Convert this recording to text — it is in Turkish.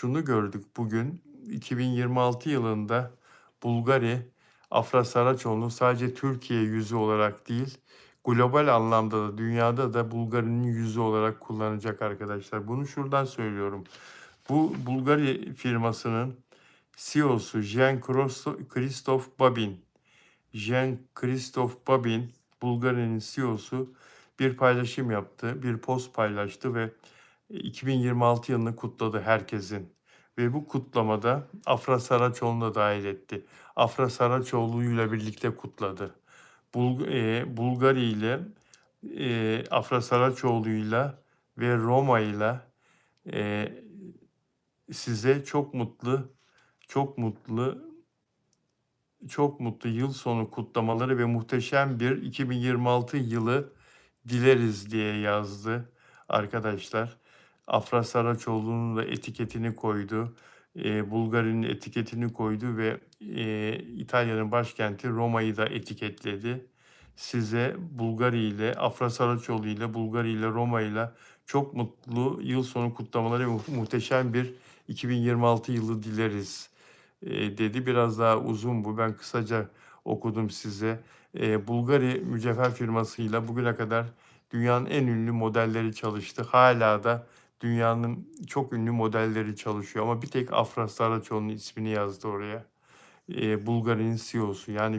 Şunu gördük bugün 2026 yılında Bulgari Afra Saraçoğlu'nu sadece Türkiye yüzü olarak değil global anlamda da dünyada da Bulgari'nin yüzü olarak kullanacak arkadaşlar. Bunu şuradan söylüyorum. Bu Bulgari firmasının CEO'su Jean Christophe Babin. Jean Christophe Babin Bulgari'nin CEO'su bir paylaşım yaptı, bir post paylaştı ve 2026 yılını kutladı herkesin. Ve bu kutlamada Afra Saraçoğlu'nu da dahil etti. Afra Saraçoğlu'yla birlikte kutladı. Bul e, Bulgari ile e, Afra Saraçoğlu'yla ve Roma'yla e, size çok mutlu, çok mutlu, çok mutlu yıl sonu kutlamaları ve muhteşem bir 2026 yılı dileriz diye yazdı arkadaşlar. Afra Saraçoğlu'nun da etiketini koydu. E, Bulgari'nin etiketini koydu ve e, İtalya'nın başkenti Roma'yı da etiketledi. Size Bulgari ile, Afra Saraçoğlu ile, Bulgari ile, Roma ile çok mutlu yıl sonu kutlamaları muhteşem bir 2026 yılı dileriz e, dedi. Biraz daha uzun bu. Ben kısaca okudum size. E, Bulgari mücevher firmasıyla bugüne kadar dünyanın en ünlü modelleri çalıştı. Hala da dünyanın çok ünlü modelleri çalışıyor ama bir tek Afra Saraçoğlu'nun ismini yazdı oraya. E, Bulgari'nin CEO'su yani